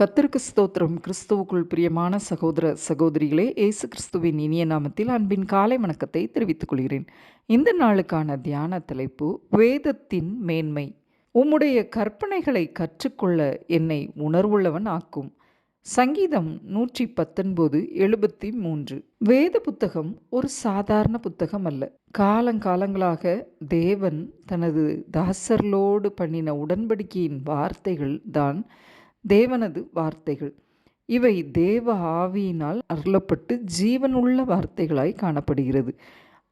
கத்திற்கு ஸ்தோத்திரம். கிறிஸ்துவுக்குள் பிரியமான சகோதர சகோதரிகளே இயேசு கிறிஸ்துவின் இனிய நாமத்தில் அன்பின் காலை வணக்கத்தை தெரிவித்துக் கொள்கிறேன். இந்த நாளுக்கான தியான தலைப்பு வேதத்தின் மேன்மை. உம்முடைய கற்பனைகளை கற்றுக்கொள்ள என்னை உணர்வுள்ளவன் ஆக்கும். சங்கீதம் நூற்றி பத்தொன்பது எழுபத்தி மூன்று வேத புத்தகம் ஒரு சாதாரண புத்தகம் அல்ல. காலங்காலங்களாக தேவன் தனது தாசர்களோடு பண்ணின உடன்படிக்கையின் வார்த்தைகள் தான் தேவனது வார்த்தைகள். இவை தேவ ஆவியினால் அருளப்பட்டு ஜீவனுள்ள வார்த்தைகளாய் காணப்படுகிறது.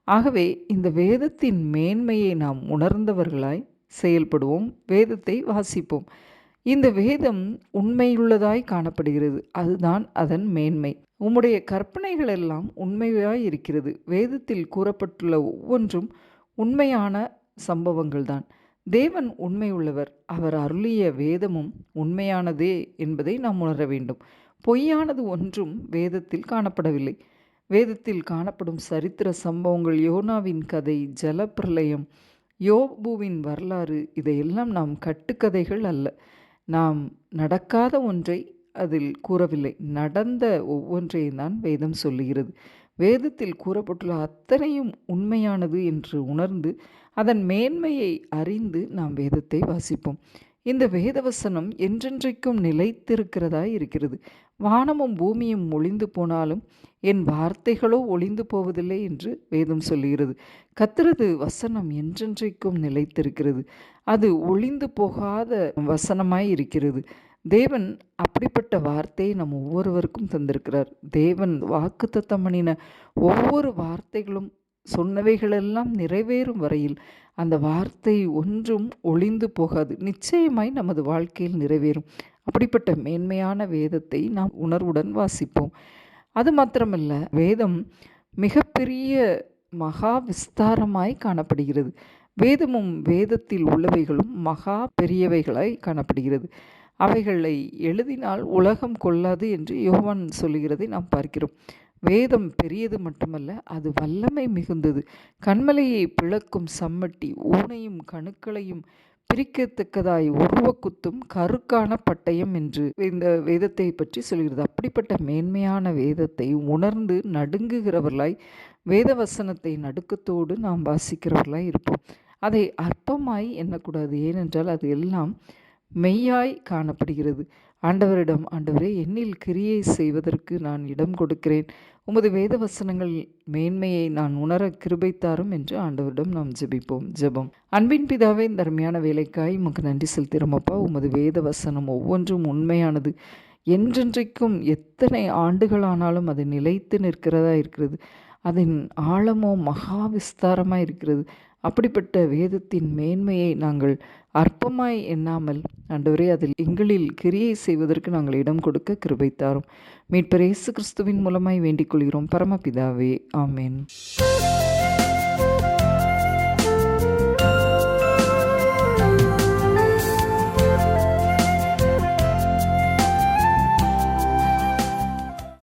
ஆகவே இந்த வேதத்தின் மேன்மையை நாம் உணர்ந்தவர்களாய் செயல்படுவோம் வேதத்தை வாசிப்போம். இந்த வேதம் உண்மையுள்ளதாய் காணப்படுகிறது. அதுதான் அதன் மேன்மை. உம்முடைய கற்பனைகள் எல்லாம் உண்மையாய் இருக்கிறது. வேதத்தில் கூறப்பட்டுள்ள ஒவ்வொன்றும் உண்மையான சம்பவங்கள்தான். தேவன் உண்மையுள்ளவர். அவர் அருளிய வேதமும் உண்மையானதே என்பதை நாம் உணர வேண்டும். பொய்யானது ஒன்றும் வேதத்தில் காணப்படவில்லை. வேதத்தில் காணப்படும் சரித்திர சம்பவங்கள் யோனாவின் கதை ஜலப்பிரளயம் யோபுவின் வரலாறு இதையெல்லாம் நாம் கட்டுக்கதைகள் அல்ல. நாம் நடக்காத ஒன்றை அதில் கூறவில்லை. நடந்த ஒவ்வொன்றையும் தான் வேதம் சொல்லுகிறது. வேதத்தில் கூறப்பட்டுள்ள அத்தனையும் உண்மையானது என்று உணர்ந்து அதன் மேன்மையை அறிந்து நாம் வேதத்தை வாசிப்போம். இந்த வேதவசனம் என்றென்றைக்கும் நிலைத்திருக்கிறதா இருக்கிறது. வானமும் பூமியும் ஒளிந்து போனாலும் என் வார்த்தைகளோ ஒளிந்து போவதில்லை என்று வேதம் சொல்லுகிறது. கத்திரது வசனம் என்றென்றைக்கும் நிலைத்திருக்கிறது. அது ஒளிந்து போகாத வசனமாய் இருக்கிறது. தேவன் அப்படிப்பட்ட வார்த்தையை நம் ஒவ்வொருவருக்கும் தந்திருக்கிறார். தேவன் வாக்கு தத்தம் பண்ணின ஒவ்வொரு வார்த்தைகளும் சொன்னவைகளெல்லாம் நிறைவேறும் வரையில் அந்த வார்த்தை ஒன்றும் ஒளிந்து போகாது. நிச்சயமாய் நமது வாழ்க்கையில் நிறைவேறும். அப்படிப்பட்ட மேன்மையான வேதத்தை நாம் உணர்வுடன் வாசிப்போம். அது மாத்திரமல்ல வேதம் மிகப்பெரிய மகா விஸ்தாரமாய் காணப்படுகிறது. வேதமும் வேதத்தில் உள்ளவைகளும் மகா பெரியவைகளாய் காணப்படுகிறது. அவைகளை எழுதினால் உலகம் கொள்ளாது என்று யோவான் சொல்லுகிறதை நாம் பார்க்கிறோம். வேதம் பெரியது மட்டுமல்ல அது வல்லமை மிகுந்தது. கண்மலையை பிளக்கும் சம்மட்டி ஊனையும் கணுக்களையும் பிரிக்கத்தக்கதாய் உருவக்குத்தும் கருக்கான பட்டயம் என்று இந்த வேதத்தை பற்றி சொல்கிறது. அப்படிப்பட்ட மேன்மையான வேதத்தை உணர்ந்து நடுங்குகிறவர்களாய் வேத வசனத்தை நடுக்கத்தோடு நாம் வாசிக்கிறவர்களாய் இருப்போம். அதை அற்பமாய் எண்ணக்கூடாது. ஏனென்றால் அது எல்லாம் மெய்யாய் காணப்படுகிறது. ஆண்டவரிடம் ஆண்டவரே என்னில் கிரியை செய்வதற்கு நான் இடம் கொடுக்கிறேன். உமது வேத வசனங்கள் மேன்மையை நான் உணர கிருபைத்தாரும் என்று ஆண்டவரிடம் நாம் ஜெபிப்போம். ஜெபம். அன்பின் பிதாவே இந்த அருமையான வேலைக்காய் உமக்கு நன்றி செலுத்திறமப்பா உமது வேத வசனம் ஒவ்வொன்றும் உண்மையானது. என்றென்றைக்கும் எத்தனை ஆண்டுகளானாலும் அது நிலைத்து நிற்கிறதா இருக்கிறது. அதன் ஆழமோ மகா விஸ்தாரமாக இருக்கிறது. அப்படிப்பட்ட வேதத்தின் மேன்மையை நாங்கள் அற்பமாய் எண்ணாமல் ஆண்டவரே அதில் எங்களில் கிரியை செய்வதற்கு நாங்கள் இடம் கொடுக்க கிருபைத்தாரும் மீட்பர் இயேசு கிறிஸ்துவின் மூலமாய் வேண்டிக் கொள்கிறோம். பரமபிதாவே ஆமேன்.